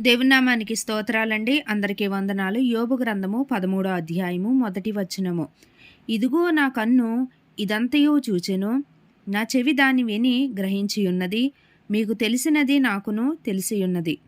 దేవునామానికి స్తోత్రాలండి. అందరికీ వందనాలు. యోబు గ్రంథము పదమూడో అధ్యాయము మొదటి వచనము. ఇదిగో నా కన్ను ఇదంతయో చూచెను. నా చెవి దాని విని గ్రహించియున్నది. మీకు తెలిసినది నాకును తెలిసియున్నది.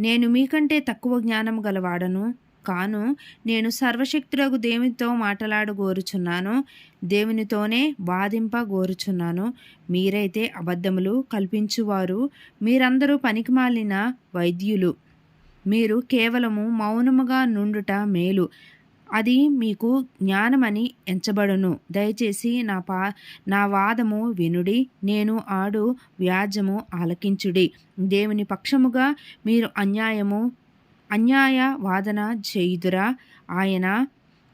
నేను మీకంటే తక్కువ జ్ఞానం గలవాడను. కాను నేను సర్వశక్తులకు దేవునితో మాట్లాడగోరుచున్నాను దేవునితోనే వాదింప గోరుచున్నాను మీరైతే అబద్ధములు కల్పించువారు మీరందరూ పనికిమాలిన వైద్యులు. మీరు కేవలము మౌనముగా నుండుట మేలు. అది మీకు జ్ఞానమని ఎంచబడును. దయచేసి నా పా నా వాదము వినుడి. నేను ఆడు వ్యాజ్యము ఆలకించుడి. దేవుని పక్షముగా మీరు అన్యాయము అన్యాయ వాదన చేయుదురా ఆయన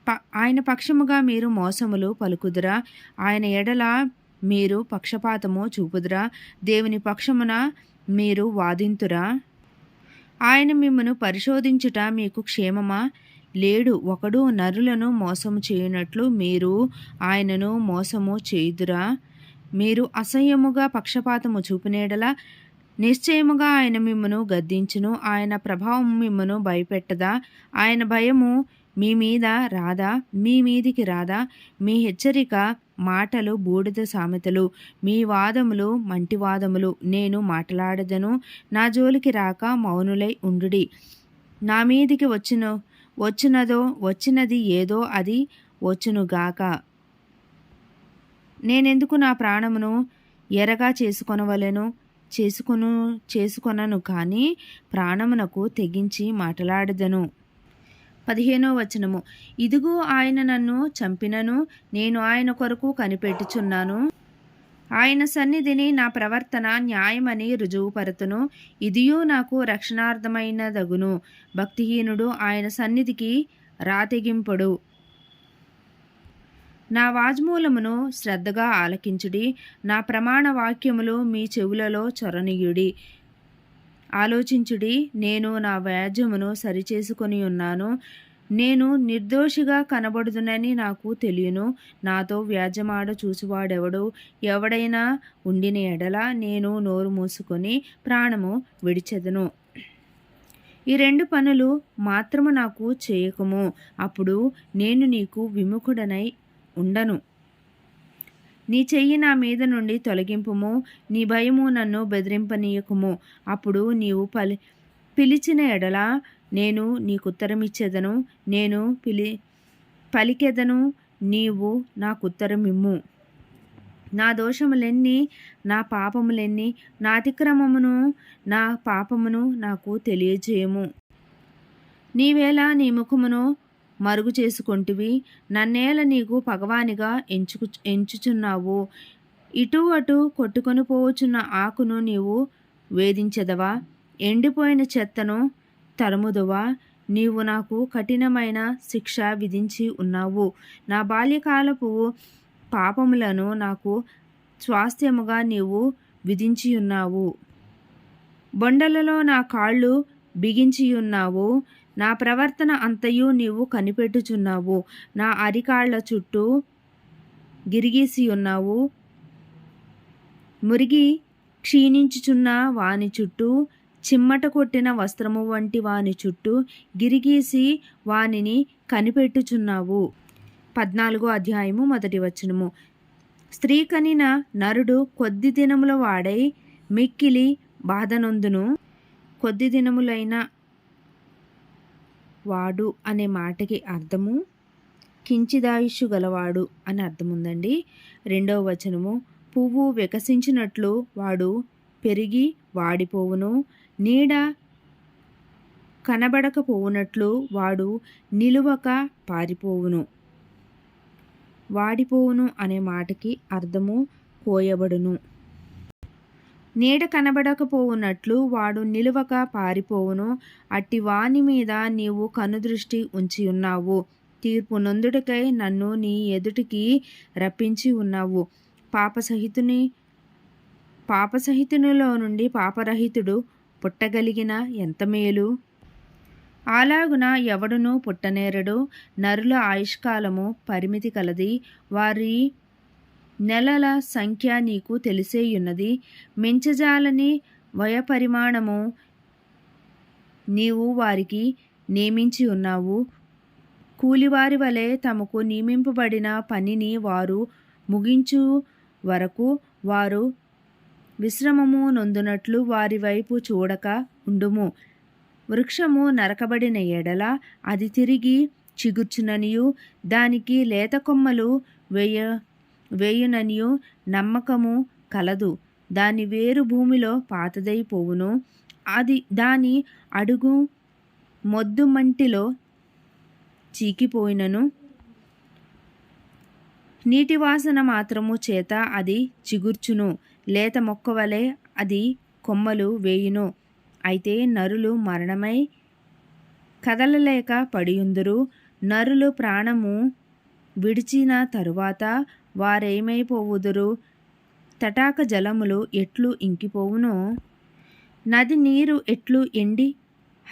ప ఆయన పక్షముగా మీరు మోసములు పలుకుదురా. ఆయన ఎడల మీరు పక్షపాతము చూపుదురా. దేవుని పక్షమున మీరు వాదింతురా. ఆయన మిమ్మను పరిశోధించుట మీకు క్షేమమా? లేడు ఒకడు నరులను మోసము చేయనట్లు మీరు ఆయనను మోసము చేయుదురా. మీరు అసహ్యముగా పక్షపాతము చూపినేడలా. నిశ్చయముగా ఆయన మిమ్మను గద్దించును. ఆయన ప్రభావం మిమ్మను భయపెట్టదా? ఆయన భయము మీ మీద రాదా? మీ మీదికి రాదా? మీ హెచ్చరిక మాటలు బూడిద సామెతలు. మీ వాదములు మంటి వాదములు. నేను మాట్లాడదను. నా జోలికి రాక మౌనులై ఉండుడి. నా మీదికి వచ్చిన. వచ్చినదో వచ్చినది ఏదో అది వచ్చునుగాక నేనెందుకు నా ప్రాణమును ఎరగా చేసుకొనవలెను? చేసుకొను చేసుకొనను కానీ ప్రాణమునకు తెగించి మాట్లాడదను. పదిహేనో వచనము. ఇదిగో ఆయన నన్ను చంపినను నేను ఆయన కొరకు కనిపెట్టుచున్నాను. ఆయన సన్నిధిని నా ప్రవర్తన న్యాయమని రుజువుపరతును. ఇదియూ నాకు రక్షణార్థమైనదగును. భక్తిహీనుడు ఆయన సన్నిధికి రాతెగింపుడు. నా వాజ్మూలమును శ్రద్ధగా ఆలకించుడి నా ప్రమాణ వాక్యములు మీ చెవులలో చొరనీయుడి. ఆలోచించుడి నేను నా వ్యాజ్యమును సరిచేసుకొని ఉన్నాను. నేను నిర్దోషిగా కనబడుదునని నాకు తెలియను. నాతో వ్యాజమాడ చూసువాడెవడు ఎవడైనా ఉండిన ఎడల నేను నోరు మూసుకొని ప్రాణము విడిచెదను. ఈ రెండు పనులు మాత్రము నాకు చేయకము. అప్పుడు నేను నీకు విముఖుడనై ఉండను. నీ చెయ్యి నా మీద నుండి తొలగింపుము నీ భయము నన్ను బెదిరింపనీయకుము. అప్పుడు నీవు పలి పిలిచిన ఎడల నేను నీకుత్తరమిచ్చేదను నేను పిలి పలికెదను నీవు నాకుత్తరమిమ్ము. నా దోషములెన్ని నా పాపములెన్ని నా అతిక్రమమును నా పాపమును నాకు తెలియజేయము. నీవేళ నీ ముఖమును మరుగు చేసుకొంటివి. నన్నేల నీకు పగవానిగా ఎంచుకు ఎంచుచున్నావు. ఇటు అటు కొట్టుకొని పోవచ్చున్న ఆకును నీవు వేధించదవా? ఎండిపోయిన చెత్తను తరుముదువా? నీవు నాకు కఠినమైన శిక్ష విధించి ఉన్నావు. నా బాల్యకాలపు పాపములను నాకు స్వాస్థ్యముగా నీవు విధించి ఉన్నావు బొండలలో నా కాళ్ళు బిగించి ఉన్నావు నా ప్రవర్తన అంతయు నీవు కనిపెట్టుచున్నావు. నా అరికాళ్ళ చుట్టూ గిరిగీసి ఉన్నావు మురిగి క్షీణించుచున్న వాని చుట్టూ చిమ్మట కొట్టిన వస్త్రము వంటి వాని చుట్టూ గిరిగీసి వానిని కనిపెట్టుచున్నావు. పద్నాలుగో అధ్యాయము మొదటి వచనము. స్త్రీ కనిన నరుడు కొద్ది దినముల వాడై మిక్కిలి బాధనందును. కొద్ది దినములైన వాడు అనే మాటకి అర్థము? కించిదాయుషు గలవాడు అని అర్థముందండి. రెండవ వచనము పువ్వు వికసించినట్లు వాడు పెరిగి వాడిపోవును. నీడ కనబడకపోవునట్లు వాడు నిలువక పారిపోవును. వాడిపోవును అనే మాటకి అర్థము కోయబడును నీడ కనబడకపోవునట్లు వాడు నిలువక పారిపోవును. అట్టి వాని మీద నీవు కనుదృష్టి ఉంచి ఉన్నావు. తీర్పు నొందుడికై నన్ను నీ ఎదుటికి రప్పించి ఉన్నావు. పాపసహితుని పాపసహితునిలో నుండి పాపరహితుడు పుట్టగలిగిన ఎంత మేలు? అలాగున ఎవడునూ పుట్టనేరడు. నరుల ఆయుష్కాలము పరిమితి కలది. వారి నెలల సంఖ్య నీకు తెలిసేయున్నది. మించజాలని వయపరిమాణము నీవు వారికి నియమించి ఉన్నావు. కూలివారి వలె తమకు నియమింపబడిన పనిని వారు ముగించు వరకు వారు విశ్రమము నొందునట్లు వారి వైపు చూడక ఉండుము. వృక్షము నరకబడిన ఎడల అది తిరిగి చిగుర్చుననియు. దానికి లేత కొమ్మలు వేయ వేయుననియు నమ్మకము కలదు. దాని వేరు భూమిలో పాతదైపోవును అది దాని అడుగు మొద్దు మంటిలో చీకిపోయినను. నీటి వాసన మాత్రము చేత అది చిగుర్చును. లేత మొక్కవలే అది కొమ్మలు వేయును. అయితే నరులు మరణమై కదలలేక పడియుందురు. నరులు ప్రాణము విడిచిన తరువాత వారేమైపోవుదురు? తటాక జలములు ఎట్లు ఇంకిపోవునో? నది నీరు ఎట్లు ఎండి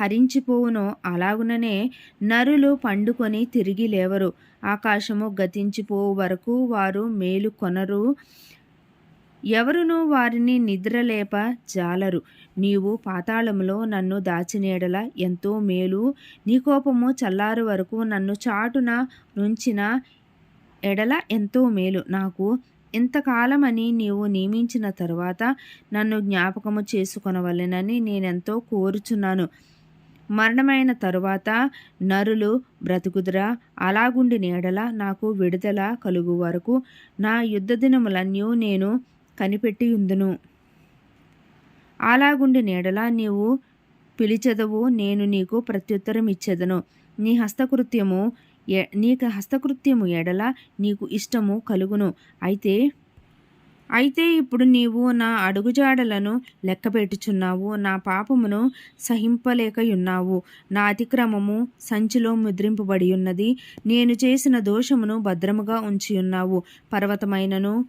హరించిపోవునో అలాగుననే నరులు పండుకొని తిరిగి లేవరు. ఆకాశము గతించిపోవు వరకు వారు మేలు కొనరు. ఎవరునూ వారిని నిద్రలేప జాలరు. నీవు పాతాళములో నన్ను దాచినేడల ఎంతో మేలు. నీ కోపము చల్లారు వరకు నన్ను చాటున నుంచిన ఎడల ఎంతో మేలు. నాకు ఇంతకాలమని నీవు నియమించిన తరువాత నన్ను జ్ఞాపకము చేసుకొనవలెనని నేనెంతో కోరుచున్నాను. మరణమైన తరువాత నరులు బ్రతుకుదురా. అలాగుండి నీడల నాకు విడుదల కలుగు వరకు నా యుద్ధ దినములన్నీ నేను కనిపెట్టి ఉందును అలాగుండి నీడల నీవు పిలిచెదవు. నేను నీకు ప్రత్యుత్తరం ఇచ్చేదను నీ హస్తకృత్యము నీకు హస్తకృత్యము ఎడల నీకు ఇష్టము కలుగును. అయితే అయితే ఇప్పుడు నీవు నా అడుగుజాడలను లెక్కపెట్టుచున్నావు నా పాపమును సహింపలేకయున్నావు. నా అతిక్రమము సంచిలో ముద్రింపబడి ఉన్నది నేను చేసిన దోషమును భద్రముగా ఉంచియున్నావు. పర్వతమైనను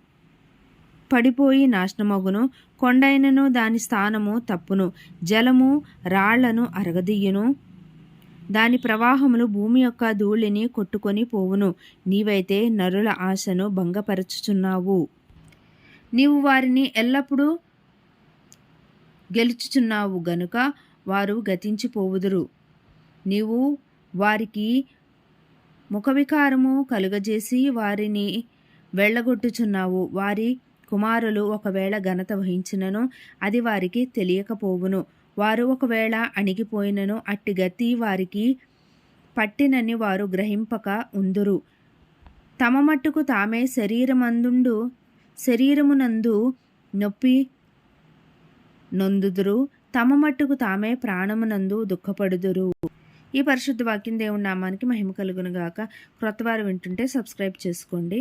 పడిపోయి నాశనమగును. కొండైనను దాని స్థానము తప్పును. జలము రాళ్ళను అరగదీయును. దాని ప్రవాహములు భూమి యొక్క ధూళిని కొట్టుకొని పోవును. నీవైతే నరుల ఆశను భంగపరచుచున్నావు. నీవు వారిని ఎల్లప్పుడూ గెలుచుచున్నావు గనుక వారు గతించిపోవుదురు. నీవు వారికి ముఖవికారము కలుగజేసి వారిని వెళ్ళగొట్టుచున్నావు. వారి కుమారులు ఒకవేళ ఘనత వహించినను అది వారికి తెలియకపోవును. వారు ఒకవేళ అణిగిపోయినను అట్టి గతి వారికి పట్టినని వారు గ్రహింపక ఉందురు. తమ మట్టుకు తామే శరీరమందుండు శరీరమునందు నొప్పి నొందుదురు తమ మట్టుకు తామే ప్రాణమునందు దుఃఖపడుదురు. ఈ పరిశుద్ధ వాక్యం దేవుని నామానికి మహిమ కలుగునుగాక. క్రొత్తవారు వింటుంటే సబ్స్క్రైబ్ చేసుకోండి.